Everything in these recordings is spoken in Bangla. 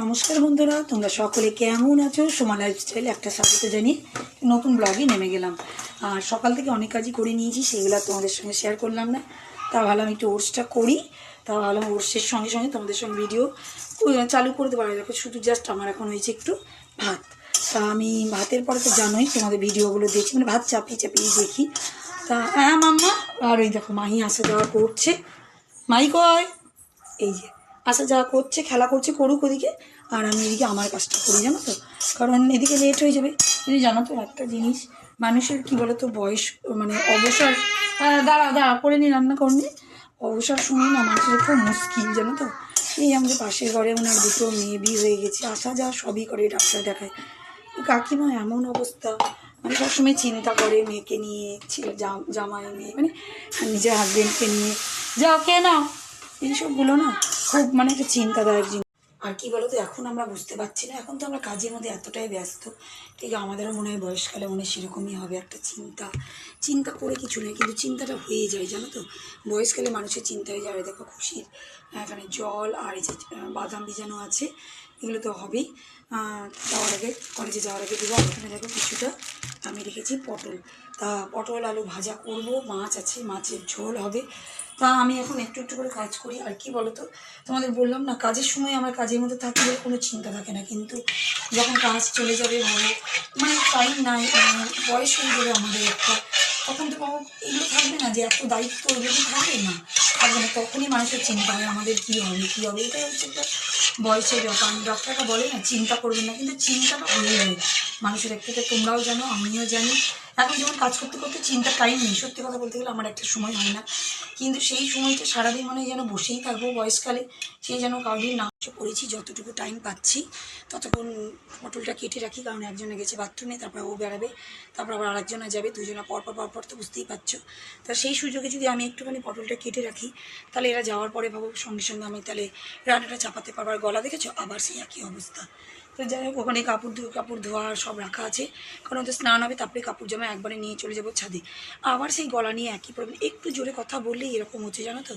নমস্কার বন্ধুরা, তোমরা সকলে কেমন আছো? সোমা লাইফস্টাইল একটা স্বাগত জানিয়ে নতুন ব্লগে নেমে গেলাম। আর সকাল থেকে অনেক কাজই করে নিয়েছি, সেগুলো তোমাদের সঙ্গে শেয়ার করলাম না। তা ভাবলাম একটু ওটসটা করি, তা ভাবলাম ওটসের সঙ্গে সঙ্গে তোমাদের সঙ্গে ভিডিও চালু করতে পারি দেখো, শুধু জাস্ট আমার এখন হয়েছে একটু ভাত। তা আমি ভাতের পরে তো জানোই, তোমাদের ভিডিওগুলো দেখি মানে ভাত চাপিয়ে চাপিয়ে দেখি। তা হ্যাঁ মাম্মা, আর ওই দেখো, মাহি আসা যাওয়া করছে। মাই কয় এই যে। আসা যাওয়া করছে, খেলা করছে, করুক ওদিকে। আর আমি এদিকে আমার কাজটা করি, জানো তো? কারণ এদিকে লেট হয়ে যাবে। কিন্তু জানো তো একটা জিনিস, মানুষের কি বলো তো বয়স মানে অবসর দাঁড়া দাঁড়া, করে নি রান্না করনি। অবসর শুনি না মানুষের খুব মুশকিল, জানো তো? এই আমাদের পাশের ঘরে ওনার দুটো মেয়ে বিয়ে হয়ে গেছে, আসা যাওয়া সবই করে ডাক্তার দেখায়। কাকিমা এমন অবস্থা মানে সবসময় চিন্তা করে মেয়েকে নিয়ে, ছেলে জাম- জামাই মেয়ে মানে নিজের হাজবেন্ডকে নিয়ে। যাও কে এইসবগুলো না খুব মানে একটা চিন্তাদায়ক জিনিস। আর কি বলতো, এখন আমরা বুঝতে পারছি না, এখন তো আমরা কাজের মধ্যে এতটাই ব্যস্ত। ঠিক আমাদেরও মনে হয় বয়সকালে মনে সেরকমই হবে একটা চিন্তা। চিন্তা করে কিছু নেই, কিন্তু চিন্তাটা হয়ে যায়, জানো তো? বয়সকালে মানুষের চিন্তা হয়ে যাবে দেখো খুশির এখানে জল আর এই যে বাদাম বিজানো আছে এগুলো তো হবেই। যাওয়ার আগে কলেজে যাওয়ার আগে দেবো। এখানে দেখো কিছুটা আমি রেখেছি পটল। তা পটল, আলু ভাজা করব, মাছ আছে, মাছের ঝোল হবে। তা আমি এখন একটু একটু করে কাজ করি। আর কি বলতো? তোমাদের বললাম না, কাজের সময় আমার কাজের মধ্যে থাকি বলে কোনো চিন্তা থাকে না। কিন্তু যখন কাজ চলে যাবে ভালো মানে টাইম নাই মানে বয়স হয়ে যাবে আমাদের একটা। তখন তো এগুলো থাকবে না যে এত দায়িত্ব এগুলো থাকবে না। থাকবে না, তখনই মানুষের চিন্তা হয়, আমাদের কী হবে কী হবে, এটাই হচ্ছে একটা বয়সের ব্যাপার। ডক্টরটা বলে না, চিন্তা করবেন না, কিন্তু চিন্তাটা হয়ে যাবে মানুষের একটা তো তোমরাও জানো, আমিও জানি। এখন যেমন কাজ করতে করতে চিন্তা টাইম নেই, সত্যি কথা বলতে গেলে আমার একটা সময় হয় না। কিন্তু সেই সময়টা সারাদিন মনে যেন বসেই থাকব বয়সকালে, সেই যেন কাউরির না পড়েছি, যতটুকু টাইম পাচ্ছি, ততক্ষণ পটলটা কেটে রাখি, কারণ একজনে গেছে বাথরুমে তারপর ও বেড়াবে, তারপর আবার আরেকজনে যাবে, দুজনে পরপর পরপর তো বুঝতেই পারছ। তা সেই সুযোগে যদি আমি একটুখানি পটলটা কেটে রাখি, তাহলে এরা যাওয়ার পরে ভাবো সঙ্গে সঙ্গে আমি তাহলে রান্নাটা চাপাতে পারব। আর গলা দেখেছ? আবার সেই একই অবস্থা। তো যাই হোক, ওখানে কাপড় ধো কাপড় ধোয়া সব রাখা আছে। কারণ তো স্নান হবে, তারপরে কাপড় জামা একবারে নিয়ে চলে যাব ছাদে। আবার সেই গলা নিয়ে একই প্রবলেম একটু জোরে কথা বললেই এরকম হচ্ছে, জানো তো?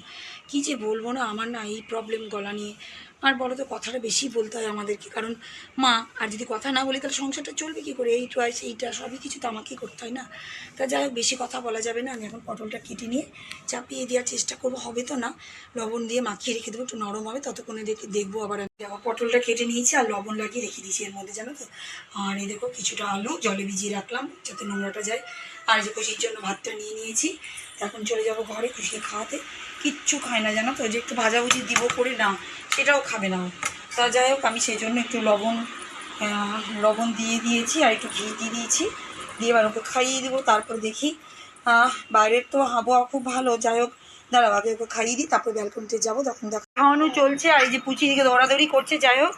কী যে বলব না? আমার না এই প্রবলেম গলা নিয়ে। আর বলো তো, কথাটা বেশি বলতে হয় আমাদেরকে। কারণ মা, আর যদি কথা না বলি, তাহলে সংসারটা চলবে কী করে? এইটা সেইটা সবই কিছু তো আমাকেই করতে হয় না। তা যাই হোক, বেশি কথা বলা যাবে না। আমি এখন পটলটা কেটে নিয়ে চাপিয়ে দেওয়ার চেষ্টা করব। হবে তো না? লবণ দিয়ে মাখিয়ে রেখে দেবো, একটু নরম হবে। ততক্ষণে দেখে, দেখব আবার আমি। দেখো, পটলটা কেটে নিয়েছি, আর লবণ লাগিয়ে রেখে দিয়েছি এর মধ্যে, জানো তো? আর এই দেখো, কিছুটা আলু, জলে ভিজিয়ে রাখলাম, যাতে নোংরাটা যায়। আর যে খুশির জন্য ভাতটা নিয়ে নিয়েছি। এখন চলে যাব ঘরে খুশি খাওয়াতে। কিচ্ছু খায় না, জানো তো? যে একটু ভাজাভুজি দিব করে, না, সেটাও খাবে না তা যাই হোক, আমি সেই জন্য একটু লবণ লবণ দিয়ে দিয়েছি আর একটু ঘি দিয়ে দিয়েছি। দিয়ে এবার ওকে খাইয়ে দেবো, তারপর দেখি বাইরের তো আবহাওয়া খুব ভালো। যাই হোক, দাঁড়াও, আগে ওকে খাইয়ে দিই, তারপর ব্যালকনিতে যাব, তখন দেখো খাওয়ানো চলছে। আর এই যে পুচি দিকে দৌড়াদৌড়ি করছে, যাই হোক,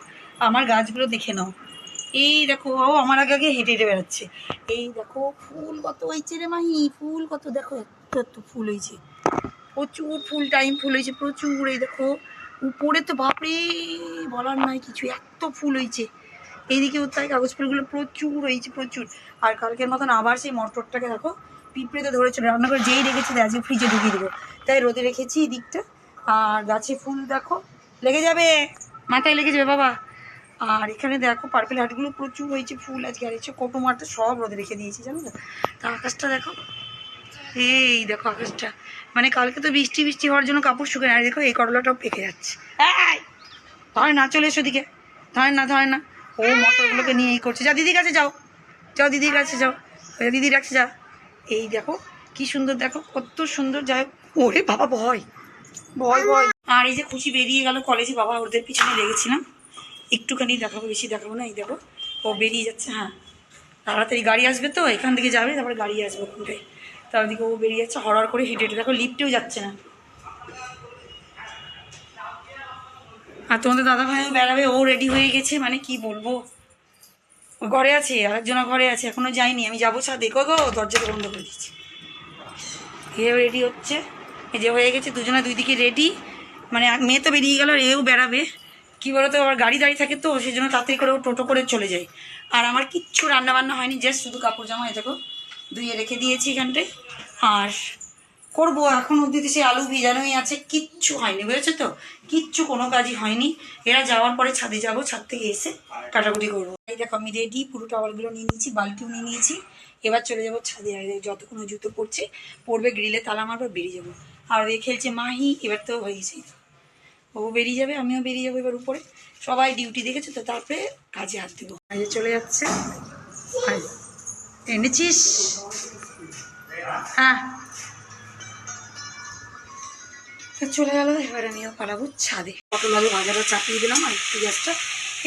আমার গাছগুলো দেখে নাও। এই দেখো, ও আমার আগে আগে হেঁটে হেঁটে বেড়াচ্ছে। এই দেখো, ফুল কত হয়েছে রে মাহি, ফুল কত, দেখো এত ফুল হয়েছে। প্রচুর ফুল, টাইম ফুল হয়েছে, প্রচুর এই দেখো। উপরে তো বাপরে, বলার নাই কিছু, এত ফুল হয়েছে। এইদিকেও তাই কাগজ ফুলগুলো প্রচুর হয়েছে, প্রচুর। আর কালকের মতন আবার সেই মটরটাকে দেখো, পিঁপড়েতে ধরেছিল রান্না করে যেই রেখেছে আজকে ফ্রিজে ঢুকিয়ে দেবো। তাই রোদে রেখেছি এই দিকটা। আর গাছে ফুল দেখো, লেগে যাবে, মাথায় লেগে যাবে বাবা। আর এখানে দেখো পার্পেল হাটগুলো প্রচুর হয়েছে, ফুল আজকে। আর এসে কোটো মারটা সব রোদে রেখে দিয়েছি, জানো তো? তা আকাশটা দেখো এই দেখো আকাশটা। মানে কালকে তো বৃষ্টি বৃষ্টি হওয়ার জন্য কাপড় শুকে না। আর দেখো এই করলাটাও পেকে যাচ্ছে। ধরে না, চলে এসো দিকে ধরে না ধরে না। ও মটরগুলোকে নিয়ে এই করছে। যা দিদির কাছে যাও। যাও, দিদির কাছে যাও। দিদির কাছে যা এই দেখো, কি সুন্দর দেখো, কত সুন্দর। যাই। ওরে বাবা, ভয়। ভয় ভয়। আর এই যে খুশি বেরিয়ে গেল কলেজে বাবা, ওদের পিছনে লেগেছিলাম। একটুখানি দেখাবো, বেশি দেখাবো না, এই দেখো। ও বেরিয়ে যাচ্ছে হ্যাঁ। তাড়াতাড়ি গাড়ি আসবে তো, এখান থেকে যাবে, তারপরে গাড়ি আসবে ওখানটায় তার দিকে ও বেরিয়ে যাচ্ছে, হরহর করে হেঁটে হেঁটে। দেখো লিফটেও যাচ্ছে না। আর তোমাদের দাদা ভাইও বেড়াবে, ও রেডি হয়ে গেছে মানে কি বলব? ঘরে আছে আরেকজনা ঘরে আছে, এখনও যায়নি। আমি যাব ছাদ। দেখো গো? দরজাটা বন্ধ করে দিচ্ছি এও রেডি হচ্ছে। এই যে হয়ে গেছে, দুজনে দুই দিকে রেডি মানে মেয়ে তো বেরিয়ে গেল, আর এও বেড়াবে। কী বলো তো আবার গাড়ি দাঁড়িয়ে থাকে তো, সেই জন্য তাড়াতাড়ি করে ও টোটো করে চলে যায়। আর আমার কিচ্ছু রান্না বান্না হয়নি জাস্ট শুধু কাপড় জামা এ দেখো। ধুয়ে রেখে দিয়েছি এখানটায়। আর করব এখন অবধি তো সেই আলু ভিজানোই আছে, কিচ্ছু হয়নি, বুঝেছ তো? কিচ্ছু কোনো কাজই হয়নি। এরা যাওয়ার পরে ছাদে যাব, ছাদ থেকে এসে কাটাকুটি করব। এই দেখো আমি রেডি পুরো টাওয়ারগুলো নিয়ে নিয়েছি, বালতিও নিয়ে নিয়েছি। এবার চলে যাব ছাদে, আর যতক্ষণ জুতো পড়ছে, পড়বে গ্রিলে তালা মারবে বেরিয়ে যাব। আর ওই খেলছে মাহি, এবার তো হয়ে গেছে ও বেরিয়ে যাবে, আমিও বেরিয়ে যাব এবার উপরে। সবাই ডিউটি দেখেছে তো? তারপরে কাজে হাত দেবো। চলে যাচ্ছে। এনেছিস হ্যাঁ তো চলে গেল এবার আমিও পালাবো ছাদে। পটল আলু ভাজাটা চাপিয়ে দিলাম আর একটু গ্যাসটা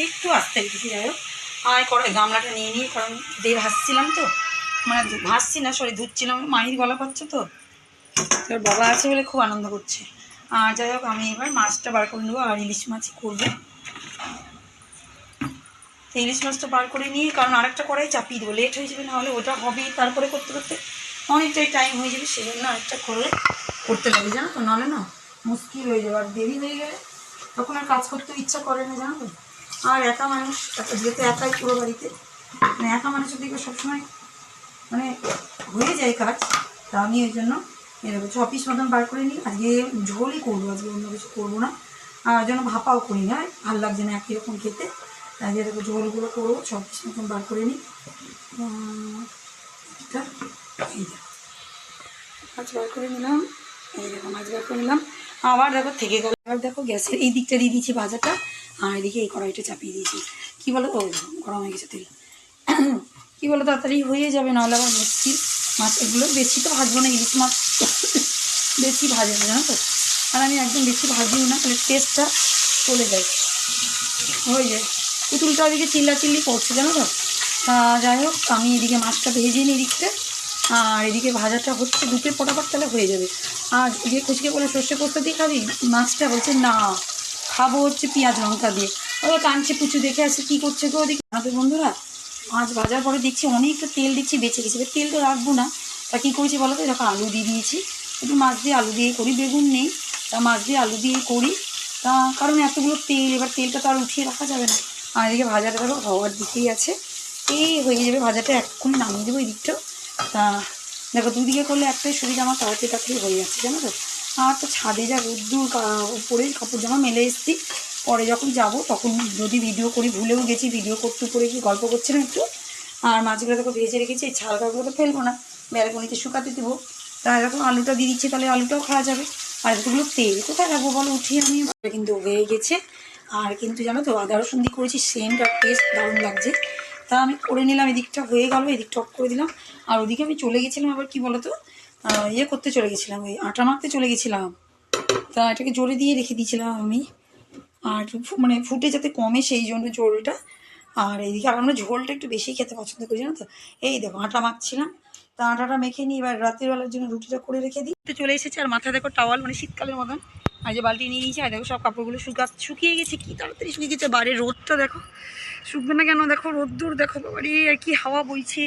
একটু আস্তে রেখেছি যাই হোক। আর করে গামলাটা নিয়ে নিয়ে কারণ দিয়ে ভাসছিলাম তো। মানে ভাসছি না সরি ধুচ্ছিলাম। মাহির গলা পাচ্ছে তো। তোর বাবা আছে বলে খুব আনন্দ করছে। আর যাই হোক আমি এবার মাছটা বার করে নেব আর ইলিশ মাছই করব। ইলিশ মাছটা বার করে নিয়ে, কারণ আরেকটা কড়াই চাপিয়ে দেবো। লেট হয়ে যাবে, নাহলে ওটা হবে তারপরে করতে করতে অনেকটাই টাইম হয়ে যাবে সেই জন্য আরেকটা করে করতে লাগে। জানো তো, নাহলে না মুশকিল হয়ে যাবে, আর দেরি হয়ে গেলে তখন আর কাজ করতে ইচ্ছা করে না, জানো আর একা মানুষ যেহেতু একাই পুরো বাড়িতে মানে একা মানুষের দিকে সবসময় মানে হয়ে যায় কাজ, তা আমি ওই জন্য এরকম ছ মতন বার করে নিই। আজকে ঝোলই করব, আজকে অন্য কিছু করব না। আর জন্য ভাপাও করি না, ভালো লাগছে না একই রকম খেতে। তাই এরকম ঝোলগুলো করব ছ পিস মতন বার করে নিই। এটা, এই মাছ বার করে নিলাম, এই দেখো মাছ বার করে নিলাম। আবার দেখো থেকে গেল। আবার দেখো গ্যাসের এই দিকটা দিয়ে দিয়েছি ভাজাটা, আর এদিকে এই কড়াইটা চাপিয়ে দিয়েছি। কী বলো? ও, গরম হয়ে গেছে তেল। কী বলো, তাড়াতাড়ি হয়ে যাবে, নাহলে আবার মুশকিল মাছ, এগুলো বেশি তো ভাজবো না, ইলিশ মাছ বেশি ভাজে না, জানো তো? আর আমি একদম বেশি ভাজিও না, তাহলে টেস্টটা চলে যায়। হয়ে যায়। পুতুলটা ওদিকে চিল্লা চিল্লি করছে, জানো তো? তা যাই হোক, আমি এদিকে মাছটা ভেজে নিই এদিকটা আর এদিকে ভাজাটা হচ্ছে, দুটো ফটাফট তাহলে হয়ে যাবে। আর এদিকে খুশকে বলে সর্ষে পোস্ত দিয়ে খাবি, মাছটা বলছে না, খাব হচ্ছে পেঁয়াজ লঙ্কা দিয়ে। ওই কাঁদছে পুচু, দেখে আসছে কী করছে গো ওদিকে। আমাদের বন্ধুরা মাছ ভাজার পরে দেখছি অনেকটা তেল দিচ্ছি বেঁচে গেছে। এবার তেল তো রাখব না। তা কী করেছি বলো তো? দেখো আলু দিয়ে দিয়েছি। একটু মাছ দিয়ে আলু দিয়ে করি, বেগুন নেই। তা মাছ দিয়ে আলু দিয়ে করি। তা কারণ এতগুলো তেল, এবার তেলটা তো আর উঠিয়ে রাখা যাবে না। আর এদিকে ভাজাটা দেখো হওয়ার দিকেই আছে। এই হয়ে যাবে ভাজাটা, এক্ষুনি নামিয়ে দেবো এই দিকটাও তা, দেখো, দুদিকে করলে একটাই সুবিধা, আমার তাড়াতাড়ি তাড়াতাড়ি হয়ে যাচ্ছে, জানো তো? আর তো ছাদে যা রোদ্দুর উপরে কাপড় জামা মেলে এসছি। পরে যখন যাব, তখন যদি ভিডিও করি, ভুলেও গেছি, ভিডিও করতে, উপরে কি গল্প করছিলাম একটু। আর মাছগুলো দেখো ভেজে রেখেছি, এই ছালকাগুলো তো ফেলব না। ব্যালকনিতে শুকাতে দেবো। তা এরকম আলুটা দিয়ে দিচ্ছি, তাহলে আলুটাও খাওয়া যাবে। আর এতগুলো তেল কোথায় রাখব বলো? উঠিয়ে আমি কিন্তু হয়ে গেছে। আর কিন্তু জানো তো, আদা রসুন দিয়ে করেছি, সেন্ট আর টেস্ট দারুণ লাগছে। তা আমি করে নিলাম, এদিকটা হয়ে গেল, এদিকটা অফ করে দিলাম। আর ওদিকে আমি চলে গেছিলাম আবার কি বলতো ইয়ে করতে চলে গেছিলাম, ওই আটা মাখতে চলে গেছিলাম। তা এটাকে জোরে দিয়ে রেখে দিয়েছিলাম আমি। আর মানে ফুটে যাতে কমে সেই জন্য ঝোলটা। আর এইদিকে আর আমরা ঝোলটা একটু বেশি খেতে পছন্দ করি, জানো তো। এই দেখো, আটা মাখছিলাম। তা আটাটা মেখে নিই এবার রাতের বেলার জন্য রুটিটা করে রেখে দিই। তো চলে এসেছে, আর মাথায় দেখো টাওয়াল মানে শীতকালের মতন। আর যে বালতি নিয়ে নিয়েছি, আর দেখো সব কাপড়গুলো শুকা শুকিয়ে গেছে, কি তাড়াতাড়ি শুকিয়ে গেছে বাইরে রোদটা দেখো। শুকবে না কেন? দেখো রোদ্দুর, দেখো বাড়ি আর কি হাওয়া বইছে।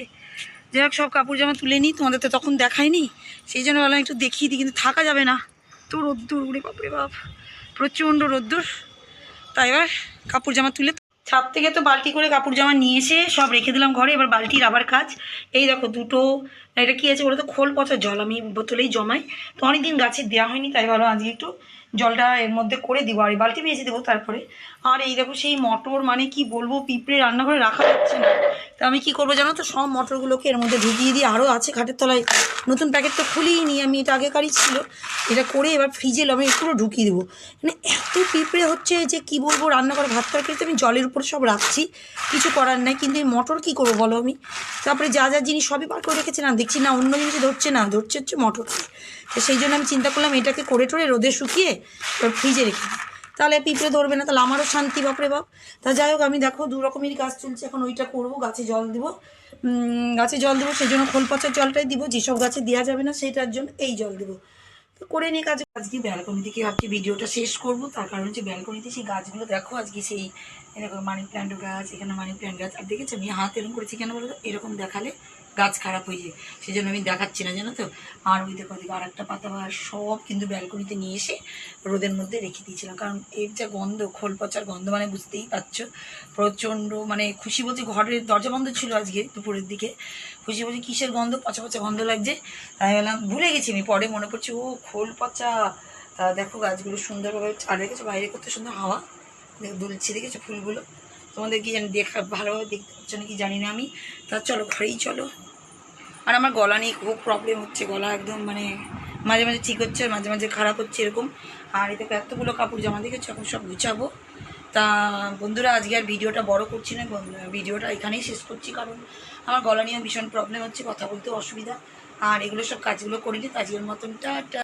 যাই হোক, সব কাপড় জামা তুলে নিই, তোমাদের তো তখন দেখায়নি সেই জন্য বললাম একটু দেখিয়ে দিই, কিন্তু থাকা যাবে না। তো রোদ্দুর উড়ে বাপরে বাপ, প্রচণ্ড রোদ্দুর। তাই এবার কাপড় জামা তুলে ছাদ থেকে তো বালতি করে কাপড় জামা নিয়ে এসে সব রেখে দিলাম ঘরে, এবার বালতির আবার কাজ। এই দেখো দুটো, এটা কি আছে বলো তো খোল পচা জল, আমি বোতলেই জমাই। তো অনেকদিন গাছে দেওয়া হয়নি, তাই ভালো আজকে একটু জলটা এর মধ্যে করে দিব, আর বালতি ভেজে দেবো তারপরে। আর এই দেখো সেই মটর মানে কি বলব, পিঁপড়ে রান্নাঘরে রাখা যাচ্ছে না। তা আমি কি করব জানো তো, সব মটরগুলোকে এর মধ্যে ঢুকিয়ে দিয়ে আরও আছে খাটের তলায়। নতুন প্যাকেট তো খুলিয়ে নি, আমি এটা আগেকারই ছিল। এটা করে এবার ফ্রিজে আমি পুরো ঢুকিয়ে দেবো। মানে এত পিঁপড়ে হচ্ছে যে কি বলব, রান্নাঘরে ভাত তরকারিতে আমি জলের উপরে সব রাখছি। কিছু করার নাই, কিন্তু এই মটর কি করব বলো আমি? তারপরে যা যা জিনিস সবই বার করে রেখেছে না, দেখছি না অন্য জিনিস ধরছে না, ধরছে হচ্ছে মটর তো সেই জন্য আমি চিন্তা করলাম এটাকে করে টোরে রোদে শুকিয়ে এবার ফ্রিজে রেখে তাহলে পিঁপড়ে ধরবে না, তাহলে আমারও শান্তি বাপরে বাপ। তা যাই হোক, আমি দেখো দু রকমেরই গাছ চলছে, এখন ওইটা করব, গাছে জল দেবো। গাছে জল দেবো, সেই জন্য খোল পচার জলটাই দিব, যেসব গাছে দেওয়া যাবে না সেটার জন্য এই জল দেবো। তো করে নিয়ে কাজ, আজকে ব্যালকনি থেকে ভাবছি ভিডিওটা শেষ করব, তার কারণ হচ্ছে ব্যালকনিতে সেই গাছগুলো দেখো, আজকে সেই এরকম মানি প্ল্যান্ট গাছ, এখানে মানি প্ল্যান্ট গাছ, আর দেখেছি আমি হাত এরকম করেছি কেন বলো এরকম দেখালে গাছ খারাপ হয়ে যায় সেই জন্য আমি দেখাচ্ছি না, জানো তো? আর ওই দেখো, ওদিকে আর একটা পাতা বাহার সব কিন্তু ব্যালকনিতে নিয়ে এসে রোদের মধ্যে রেখে দিয়েছিলাম। কারণ এর যা গন্ধ, খোল পচার গন্ধ মানে বুঝতেই পারছ? প্রচণ্ড মানে খুশি বলছি ঘরের দরজা বন্ধ ছিল আজকে দুপুরের দিকে। খুশি বলছি, কিসের গন্ধ? পচা পচা গন্ধ লাগছে। তাই বললাম, ভুলে গেছি আমি, পরে মনে পড়ছে, ও খোল পচা। দেখো গাছগুলো সুন্দরভাবে, আর রেখেছো বাইরে কত সুন্দর হাওয়া? দেখো দুলছে, দেখেছ ফুলগুলো? তোমাদের কি জানি দেখা ভালোভাবে দেখতে পাচ্ছ নাকি জানি না আমি। তা চলো, ঘরেই চলো। আর আমার গলা নিয়ে খুব প্রবলেম হচ্ছে, গলা একদম মানে মাঝে মাঝে ঠিক হচ্ছে, মাঝে মাঝে খারাপ হচ্ছে এরকম। আর এতে এতগুলো কাপড় জামা দেখেছ, এখন সব গুছাবো। তা বন্ধুরা, আজকে আর ভিডিওটা বড় করছি না ভিডিওটা এখানেই শেষ করছি, কারণ আমার গলা নিয়ে ভীষণ প্রবলেম হচ্ছে, কথা বলতে অসুবিধা। আর এগুলো সব কাজগুলো করিনি নিই আজকের মতন, টাটা।